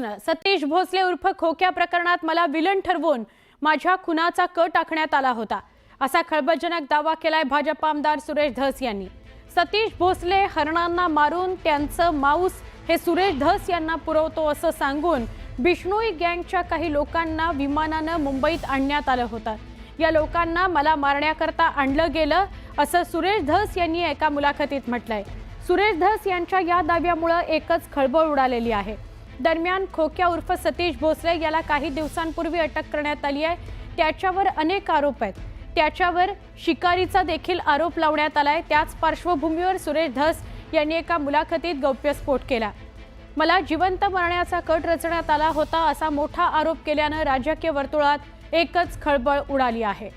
न्यूजनं सतीश भोसले उर्फ खोक्या प्रकरणात मला विलन ठरवून माझ्या खुनाचा क टाकण्यात आला होता. असा खळबळजनक दावा केलाय भाजप आमदार सुरेश धस यांनी. सतीश भोसले हरणांना मारून त्यांचं माऊस हे सुरेश धस यांना पुरवतो असं सांगून बिष्णोई गँगच्या काही लोकांना विमानानं मुंबईत आणण्यात आलं होतं. या लोकांना मला मारण्याकरता आणलं गेलं असं सुरेश धस यांनी एका मुलाखतीत म्हटलंय. सुरेश धस यांच्या या दाव्यामुळं एकच खळबळ उडालेली आहे. दरम्यान खोक्या उर्फ सतीश भोसले याला काही दिवसांपूर्वी अटक करण्यात आली आहे. त्याच्यावर अनेक आरोप आहेत. त्याच्यावर शिकारीचा देखील आरोप लावण्यात आला आहे. त्याच पार्श्वभूमीवर सुरेश धस यांनी एका मुलाखतीत गौप्यस्फोट केला. मला जिवंत मरण्याचा कट रचण्यात आला होता असा मोठा आरोप केल्यानं राजकीय वर्तुळात एकच खळबळ उडाली आहे.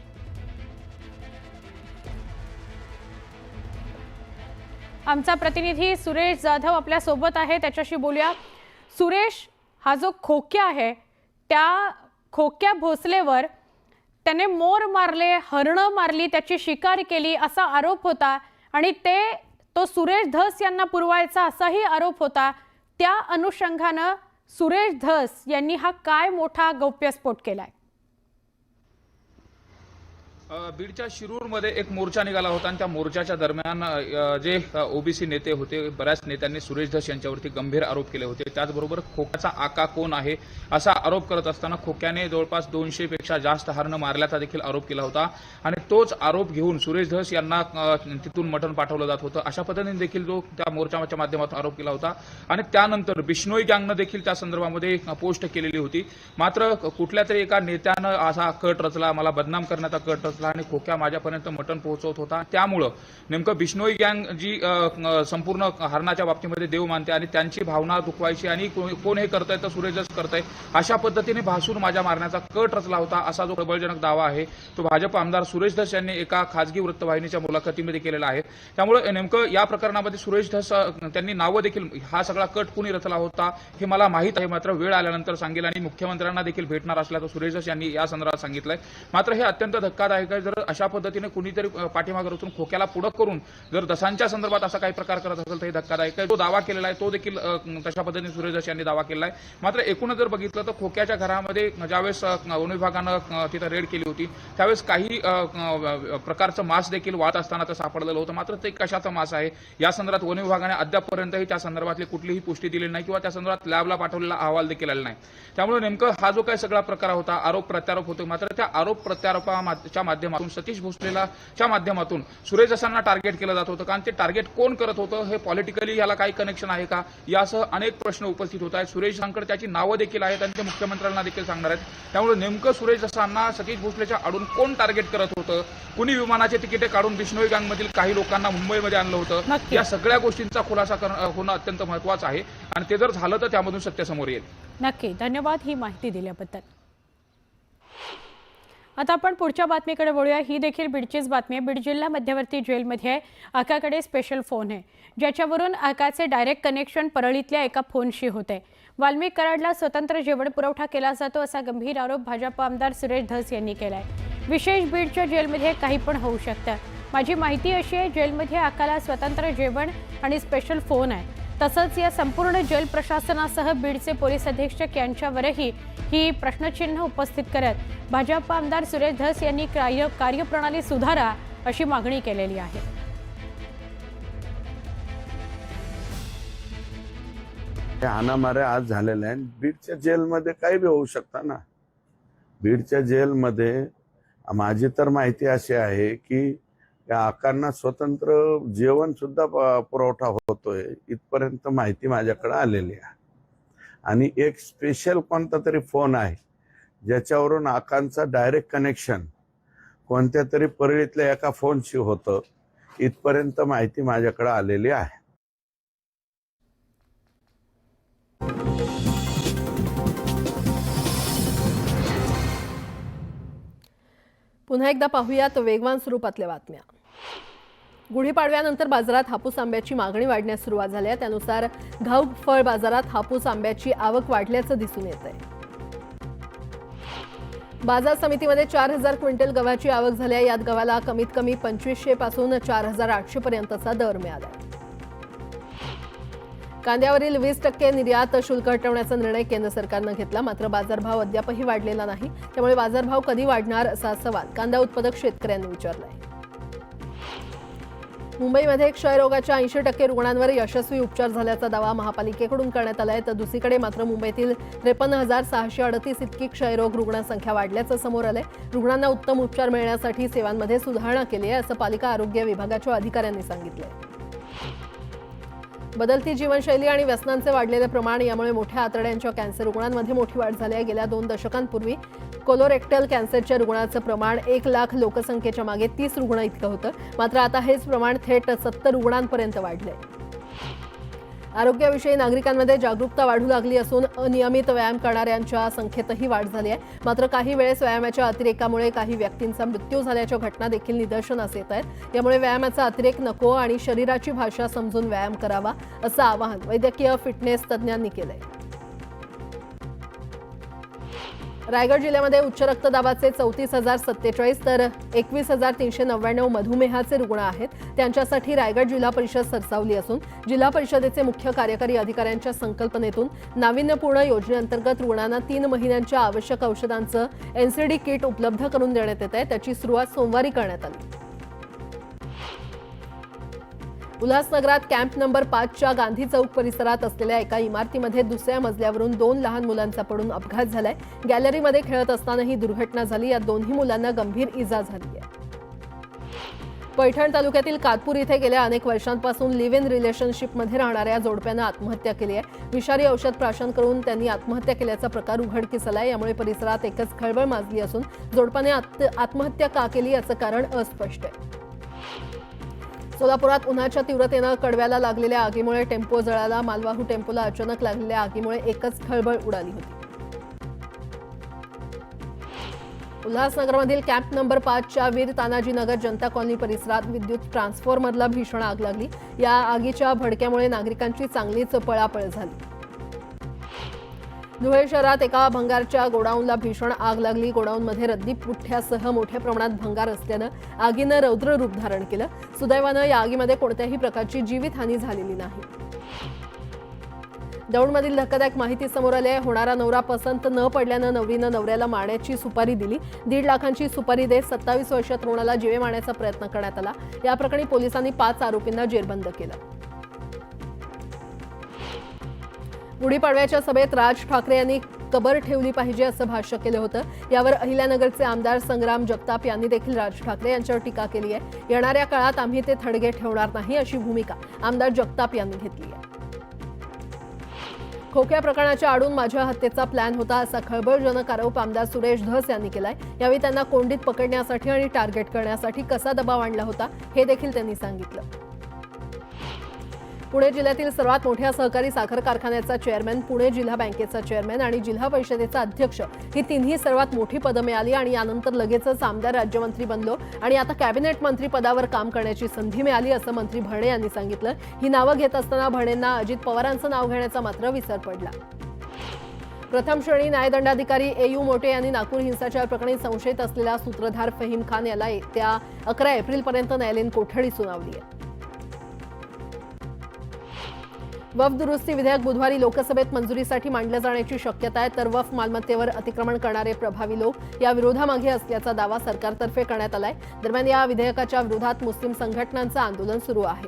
आमचा प्रतिनिधी सुरेश जाधव आपल्यासोबत आहे. त्याच्याशी बोलूया. सुरेश हा जो खोक्या आहे त्या खोक्या भोसलेवर त्याने मोर मारले हरणं मारली त्याची शिकार केली असा आरोप होता आणि ते तो सुरेश धस यांना पुरवायचा असाही आरोप होता. त्या अनुषंगानं सुरेश धस यांनी हा काय मोठा गौप्यस्फोट केलाय? आहे बीडच्या शिरूरमध्ये एक मोर्चा निघाला होता आणि त्या मोर्चाच्या दरम्यान जे ओबीसी नेते होते बऱ्याच नेत्यांनी सुरेश धस यांच्यावरती गंभीर आरोप केले होते. त्याचबरोबर खोक्याचा आका कोण आहे असा आरोप करत असताना खोक्याने जवळपास दोनशेपेक्षा जास्त हरणं मारल्याचा देखील आरोप केला होता. आणि तोच आरोप घेऊन सुरेश धस यांना तिथून मटण पाठवलं जात होतं. अशा पद्धतीने देखील जो त्या मोर्चाच्या माध्यमातून आरोप केला होता. आणि त्यानंतर बिश्नोई गँगनं देखील त्या संदर्भामध्ये पोस्ट केलेली होती. मात्र कुठल्या तरी एका नेत्यानं असा कट रचला मला बदनाम करण्याचा कट रचला आणि खोक्या माझ्यापर्यंत मटण पोहोचवत होता. त्यामुळं नेमकं बिष्णोई गँग जी संपूर्ण हरणाच्या बाबतीमध्ये देव मानते आणि त्यांची भावना दुखवायची आणि कोण हे करतंय तर सुरेशच करतंय अशा पद्धतीने भासून माझ्या मारण्याचा कट रचला होता असा जो प्रबळजनक दावा आहे तो भाजप आमदार सुरेश धस यांनी एका खासगी वृत्तवाहिनीच्या मुलाखतीमध्ये केलेला आहे. त्यामुळे नेमकं या प्रकरणामध्ये सुरेश धस त्यांनी नावं देखील हा सगळा कट कुणी रचला होता हे मला माहीत आहे मात्र वेळ आल्यानंतर सांगेल आणि मुख्यमंत्र्यांना देखील भेटणार असल्याचं सुरेश धस यांनी या संदर्भात सांगितलंय. मात्र हे अत्यंत धक्कादायक काही जर अशा पद्धतीने कुणीतरी पाठीमागं पाठीमागे रचून खोक्याला पुढं करून जर दसांच्या संदर्भात असा काही प्रकार करत असेल तर हे धक्कादायक आहे. दावा केलेला आहे तो देखील तशा पद्धतीने सुरेश धस यांनी दावा केला आहे. मात्र एकूणच जर बघितलं तर खोक्याच्या घरामध्ये ज्यावेळेस वन विभागानं तिथं रेड केली होती त्यावेळेस काही प्रकारचं मांस देखील वाहत असताना तर सापडलेलं होतं. मात्र ते कशाचं मांस आहे? या संदर्भात वन विभागाने अद्यापपर्यंतही त्या संदर्भातली कुठलीही पुष्टी दिली नाही किंवा त्या संदर्भात लॅबला पाठवलेला अहवाल देखील आला नाही. त्यामुळे नेमकं हा जो काही सगळा प्रकार होता आरोप प्रत्यारोप होतो मात्र त्या आरोप प्रत्यारोपाच्या माध्यमातून सतीश भोसलेला च्या माध्यमातून सुरेश असांना टार्गेट केलं जात होतं. कारण ते टार्गेट कोण करत होतं हे पॉलिटिकली याला काही कनेक्शन आहे का? यासह अनेक प्रश्न उपस्थित होत आहेत. सुरेश असांकडे त्याची नावं देखील आहेत आणि ते मुख्यमंत्र्यांना देखील सांगणार आहेत. त्यामुळे नेमकं सुरेश असांना सतीश भोसलेच्या आडून कोण टार्गेट करत होतं? कुणी विमानाचे तिकिटे काढून बिश्नोई गँगमधील काही लोकांना मुंबईमध्ये आणलं होतं. या सगळ्या गोष्टींचा खुलासा होणं अत्यंत महत्वाचं आहे. आणि ते जर झालं तर त्यामधून सत्य समोर येईल. नक्की. धन्यवाद ही माहिती दिल्याबद्दल. आता आपण पुढच्या बातमीकडे वळूया. ही देखील बीडचीच बातमी आहे. बीड जिल्हा मध्यवर्ती जेलमध्ये आहे. आकाकडे स्पेशल फोन आहे. ज्याच्यावरून आकाचे डायरेक्ट कनेक्शन परळीतल्या एका फोनशी होते. वाल्मिक कराडला स्वतंत्र जेवण पुरवठा केला जातो असा गंभीर आरोप भाजप आमदार सुरेश धस यांनी केलाय. विशेष बीडच्या जेलमध्ये काही पण होऊ शकतं. माझी माहिती अशी आहे जेलमध्ये आकाला स्वतंत्र जेवण आणि स्पेशल फोन आहे. तसंच या संपूर्ण जेल प्रशासनासह बीडचे पोलीस अधीक्षक यांच्यावरही ही प्रश्नचिन्ह उपस्थित करत भाजप आमदार सुरेश धस यांनी कार्य कार्यप्रणाली सुधारा अशी मागणी केलेली आहे. हे आज झालेले आहे बीडच्या जेलमध्ये काही बी होऊ शकतं ना. बीडच्या जेलमध्ये माझी तर माहिती अशी आहे की या आकांना स्वतंत्र जेवण सुद्धा प- पुरवठा होतोय. इथपर्यंत माहिती माझ्याकडे आलेली आहे. आणि एक स्पेशल कोणता तरी फोन आहे ज्याच्यावरून आकांचा डायरेक्ट कनेक्शन कोणत्या तरी परळीतल्या एका फोनशी होतं इथपर्यंत माहिती माझ्याकडे आलेली आहे. पुन्हा एकदा पाहूयात वेगवान स्वरूपातल्या बातम्या. गुढीपाडव्यानंतर बाजारात हापूस आंब्याची मागणी वाढण्यास सुरुवात झाली आहे. त्यानुसार घाऊक फळ बाजारात हापूस आंब्याची आवक वाढल्याचं दिसून येत आहे बाजार समितीमध्ये चार हजार क्विंटल गव्हाची आवक झाली आहे. यात गव्हाला कमीत कमी पंचवीसशे पासून चार हजार आठशे पर्यंतचा दर मिळाला कांद्यावरील वीस टक्के निर्यात शुल्क हटवण्याचा निर्णय केंद्र सरकारनं घेतला. मात्र बाजारभाव अद्यापही वाढलेला नाही. त्यामुळे बाजारभाव कधी वाढणार असा सवाल कांदा उत्पादक शेतकऱ्यांनी विचारलाय. मुंबईमध्ये क्षयरोगाच्या ऐंशी टक्के रुग्णांवर यशस्वी उपचार झाल्याचा दावा महापालिकेकडून करण्यात आलाय. तर दुसरीकडे मात्र मुंबईतील त्रेपन्न हजार सहाशे अडतीस इतकी क्षयरोग रुग्णसंख्या वाढल्याचं समोर आलंय. रुग्णांना उत्तम उपचार मिळण्यासाठी सेवांमध्ये सुधारणा केली आहे असं पालिका आरोग्य विभागाच्या अधिकाऱ्यांनी सांगितलंय. बदलती जीवनशैली आणि व्यसनांचे वाढलेले प्रमाण यामुळे मोठ्या आतड्यांच्या कॅन्सर रुग्णांमध्ये मोठी वाढ झाली आहे. गेल्या दोन दशकांपूर्वी कोलोरेक्टल कॅन्सरच्या रुग्णाचं प्रमाण एक लाख लोकसंख्येच्या मागे तीस रुग्ण इतकं होतं. मात्र आता हेच प्रमाण थेट सत्तर रुग्णांपर्यंत वाढलंय. आरोग्याविषयी नागरिकांमध्ये जागरूकता वाढू लागली असून अनियमित व्यायाम करणाऱ्यांच्या संख्येतही वाढ झाली आहे. मात्र काही वेळेस व्यायामाच्या अतिरेकामुळे काही व्यक्तींचा मृत्यू झाल्याच्या घटना देखील निदर्शनास येत आहेत. त्यामुळे व्यायामाचा अतिरेक नको आणि शरीराची भाषा समजून व्यायाम करावा असं आवाहन वैद्यकीय फिटनेस तज्ज्ञांनी केलं आहे रायगड जिल्ह्यामध्ये उच्च रक्तदाबाचे चौतीस हजार सत्तेचाळीस तर एकवीस हजार तीनशे नव्याण्णव मधुमेहाचे रुग्ण आहेत. त्यांच्यासाठी रायगड जिल्हा परिषद सरसावली असून जिल्हा परिषदेचे मुख्य कार्यकारी अधिकाऱ्यांच्या संकल्पनेतून नाविन्यपूर्ण योजनेअंतर्गत रुग्णांना तीन महिन्यांच्या आवश्यक औषधांचं एनसीडी किट उपलब्ध करून देण्यात येत आहे. त्याची सुरुवात सोमवारी करण्यात आली. उल्हासनगरात कॅम्प नंबर पाचच्या गांधी चौक परिसरात असलेल्या एका इमारतीमध्ये दुसऱ्या मजल्यावरून दोन लहान मुलांचा पडून अपघात झालाय. गॅलरीमध्ये खेळत असताना ही दुर्घटना झाली. या दोन्ही मुलांना गंभीर इजा झाली आहे. पैठण तालुक्यातील कातपूर इथे गेल्या अनेक वर्षांपासून लिव्ह इन रिलेशनशिपमध्ये राहणाऱ्या जोडप्यानं आत्महत्या केली आहे. विषारी औषध प्राशन करून त्यांनी आत्महत्या केल्याचा प्रकार उघडकीस आहे यामुळे परिसरात एकच खळबळ माजली असून जोडपाने आत्म- आत्महत्या का केली याचं कारण अस्पष्ट आहे. सोलापुरात उन्हाच्या तीव्रतेनं कडव्याला लागलेल्या आगीमुळे टेम्पो जळाला. मालवाहू टेम्पोला अचानक लागलेल्या आगीमुळे एकच खळबळ उडाली होती. उल्हासनगरमधील कॅम्प नंबर पाचच्या वीर तानाजी नगर जनता कॉलनी परिसरात विद्युत ट्रान्सफॉर्मरला भीषण आग लागली. या आगीच्या भडक्यामुळे नागरिकांची चांगलीच पळापळ झाली. धुळे शहरात एका भंगारच्या गोडाऊनला भीषण आग लागली. गोडाऊनमध्ये रद्दी पुठ्ठ्यासह मोठ्या प्रमाणात भंगार असल्यानं आगीनं रौद्र रूप धारण केलं. सुदैवानं या आगीमध्ये कोणत्याही प्रकारची जीवितहानी झालेली नाही. दौंडमधील धक्कादायक माहिती समोर आली आहे. होणारा नवरा पसंत न पडल्यानं नवरीनं नवऱ्याला मारण्याची सुपारी दिली. दीड लाखांची सुपारी देत सत्तावीस वर्षात तरुणाला जीवे मारण्याचा प्रयत्न करण्यात आला. या प्रकरणी पोलिसांनी पाच आरोपींना जेरबंद केलं. गुढीपाडव्याच्या सभेत राज ठाकरे यांनी कबर ठेवली पाहिजे असं भाष्य केलं होतं. यावर अहिल्यानगरचे आमदार संग्राम जगताप यांनी देखील राज ठाकरे यांच्यावर टीका केली आहे. येणाऱ्या काळात आम्ही ते थडगे ठेवणार नाही अशी भूमिका आमदार जगताप यांनी घेतली आहे. खोक्या प्रकरणाच्या आडून माझ्या हत्येचा प्लॅन होता असा खळबळजनक आरोप आमदार सुरेश धस यांनी केलाय. यावेळी त्यांना कोंडीत पकडण्यासाठी आणि टार्गेट करण्यासाठी कसा दबाव आणला होता हे देखील त्यांनी सांगितलं. पुणे जिल्ह्यातील सर्वात मोठ्या सहकारी साखर कारखान्याचा चेअरमॅन पुणे जिल्हा बँकेचा चेअरमॅन आणि जिल्हा परिषदेचा अध्यक्ष ही तिन्ही सर्वात मोठी पदं मिळाली आणि यानंतर लगेचच आमदार राज्यमंत्री बनलो आणि आता कॅबिनेट मंत्री पदावर काम करण्याची संधी मिळाली असं मंत्री भरणे यांनी सांगितलं. ही नावं घेत असताना भरणेंना अजित पवारांचं नाव घेण्याचा मात्र विसर पडला. प्रथम श्रेणी न्यायदंडाधिकारी ए यू मोटे यांनी नागपूर हिंसाचार प्रकरणी संशयित असलेला सूत्रधार फहीम खान याला येत्या अकरा एप्रिलपर्यंत न्यायालयीन कोठडी सुनावली आहे. वफ दुरुस्ती विधेयक बुधवारी लोकसभेत मंजुरीसाठी मांडलं जाण्याची शक्यता आहे तर वफ मालमत्तेवर अतिक्रमण करणारे प्रभावी लोक या विरोधामागे असल्याचा दावा सरकारतर्फे करण्यात आलाय. दरम्यान या विधेयकाच्या विरोधात मुस्लिम संघटनांचं आंदोलन सुरू आहे.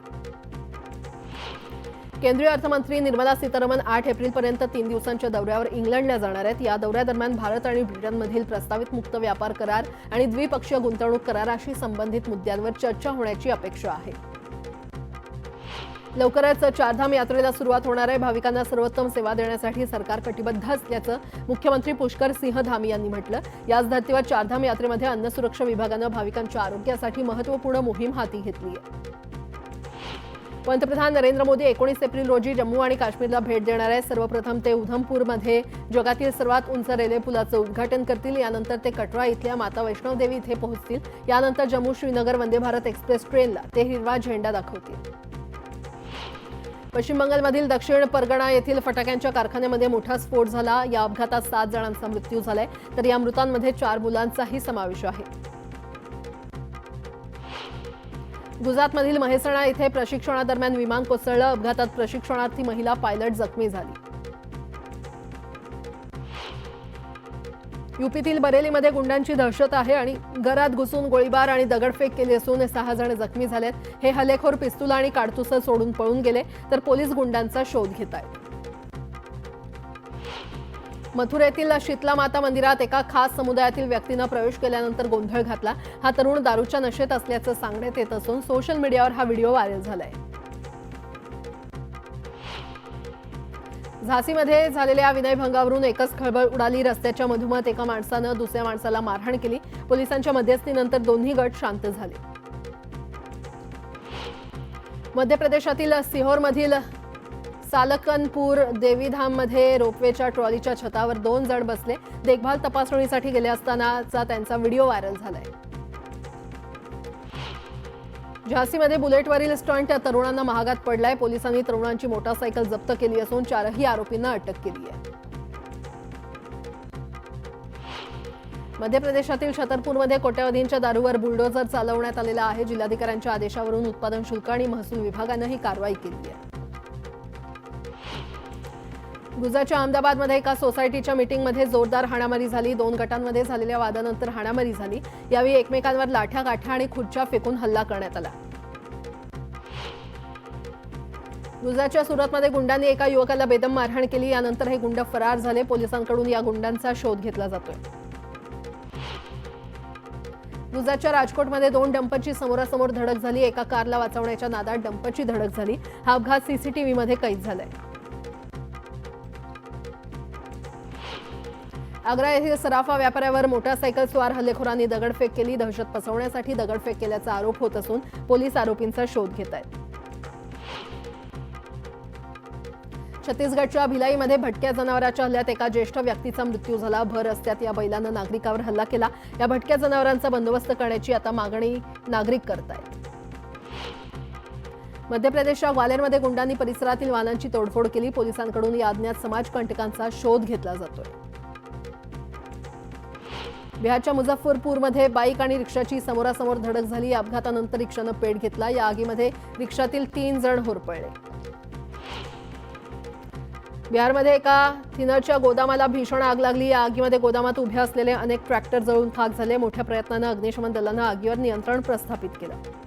केंद्रीय अर्थमंत्री निर्मला सीतारामन आठ एप्रिलपर्यंत तीन दिवसांच्या दौऱ्यावर इंग्लंडला जाणार आहेत. या दौऱ्यादरम्यान भारत आणि ब्रिटनमधील प्रस्तावित मुक्त व्यापार करार आणि द्विपक्षीय गुंतवणूक कराराशी संबंधित मुद्द्यांवर चर्चा होण्याची अपेक्षा आहे. लवकरच चारधाम यात्रेला सुरुवात होणार आहे. भाविकांना सर्वोत्तम सेवा देण्यासाठी सरकार कटिबद्ध असल्याचं मुख्यमंत्री पुष्कर सिंह धामी यांनी म्हटलं. याच धर्तीवर चारधाम यात्रेमध्ये अन्न सुरक्षा विभागानं भाविकांच्या आरोग्यासाठी महत्त्वपूर्ण मोहीम हाती घेतली आहे. पंतप्रधान नरेंद्र मोदी एकोणीस एप्रिल रोजी जम्मू आणि काश्मीरला भेट देणार आहे सर्वप्रथम ते उधमपूरमध्ये जगातील सर्वात उंच रेल्वे पुलाचं उद्घाटन करतील. यानंतर ते कटरा इथल्या माता वैष्णवदेवी इथे पोहोचतील. यानंतर जम्मू श्रीनगर वंदे भारत एक्सप्रेस ट्रेनला ते हिरवा झेंडा दाखवतील. पश्चिम बंगालमधील दक्षिण परगणा येथील फटाक्यांच्या कारखान्यामध्ये मोठा स्फोट झाला. या अपघातात सात जणांचा मृत्यू झालाय. तर या मृतांमध्ये चार मुलांचाही समावेश आहे. गुजरातमधील महेसणा इथे प्रशिक्षणादरम्यान विमान कोसळलं. अपघातात प्रशिक्षणार्थी महिला पायलट जखमी झाली. युपीतील बरेलीमध्ये गुंडांची दहशत आहे आणि घरात घुसून गोळीबार आणि दगडफेक केली असून सहा जण जखमी झालेत. हे हल्लेखोर पिस्तूल आणि काडतुसं सोडून पळून गेले तर पोलीस गुंडांचा शोध घेत आहेत मथुरेतील शीतला माता मंदिरात एका खास समुदायातील व्यक्तीनं प्रवेश केल्यानंतर गोंधळ घातला. हा तरुण दारूच्या नशेत असल्याचं सांगण्यात येत असून सोशल मीडियावर हा व्हिडिओ व्हायरल झालाय. झाशीमध्ये झालेल्या विनयभंगावरून एकच खळबळ उडाली. रस्त्याच्या मधोमध एका माणसानं दुसऱ्या माणसाला मारहाण केली. पोलिसांच्या मध्यस्थीनंतर दोन्ही गट शांत झाले. मध्य प्रदेशातील सिहोरमधील सालकनपूर देवीधाममध्ये रोपवेच्या ट्रॉलीच्या छतावर दोन जण बसले. देखभाल तपासणीसाठी गेले असतानाचा त्यांचा व्हिडिओ व्हायरल झालाय. झाशीमध्ये बुलेटवरील स्टंट तरुणांना महागात पडलाय. पोलिसांनी तरुणांची मोटारसायकल जप्त केली असून चारही आरोपींना अटक केली आहे. मध्य प्रदेशातील छतरपूरमध्ये कोट्यावधींच्या दारूवर बुलडोजर चालवण्यात आलेला आहे. जिल्हाधिकाऱ्यांच्या आदेशावरून उत्पादन शुल्क आणि महसूल विभागानं ही कारवाई केली आहे. गुजरातच्या अहमदाबादमध्ये एका सोसायटीच्या मीटिंगमध्ये जोरदार हाणामारी झाली. दोन गटांमध्ये झालेल्या वादानंतर हाणामारी झाली. यावेळी एकमेकांवर लाठ्या गाठ्या आणि खुर्च्या फेकून हल्ला करण्यात आला. गुजरातच्या सुरतमध्ये गुंडांनी एका युवकाला बेदम मारहाण केली. यानंतर हे गुंड फरार झाले. पोलिसांकडून या गुंडांचा शोध घेतला जातोय. गुजरातच्या राजकोटमध्ये दोन डंपरची समोरासमोर धडक झाली. एका कारला वाचवण्याच्या नादात डंपरची धडक झाली. हा अपघात सीसीटीव्हीमध्ये कैद झालाय. आग्रा येथील सराफा व्यापाऱ्यावर मोटारसायकल स्वार हल्लेखोरांनी दगडफेक केली. दहशत पसरवण्यासाठी दगडफेक केल्याचा आरोप होत असून पोलीस आरोपींचा शोध घेत आहेत. छत्तीसगडच्या भिलाईमध्ये भटक्या जनावराच्या हल्ल्यात एका ज्येष्ठ व्यक्तीचा मृत्यू झाला. भर रस्त्यात या बैलानं नागरिकावर हल्ला केला. या भटक्या जनावरांचा बंदोबस्त करण्याची आता मागणी नागरिक करत आहेत. मध्य प्रदेशच्या ग्वालेरमध्ये गुंडांनी परिसरातील वाहनांची तोडफोड केली. पोलिसांकडून या अज्ञात समाजकंटकांचा शोध घेतला जातोय. बिहारच्या मुझफ्फरपूरमध्ये बाईक आणि रिक्षाची समोरासमोर धडक झाली. या अपघातानंतर रिक्षानं पेट घेतला. या आगीमध्ये रिक्षातील तीन जण होरपळले. बिहारमध्ये एका थिनरच्या गोदामाला भीषण आग लागली. या आगीमध्ये गोदामात उभे असलेले अनेक ट्रॅक्टर जळून खाक झाले. मोठ्या प्रयत्नानं अग्निशमन दलानं आगीवर नियंत्रण प्रस्थापित केलं.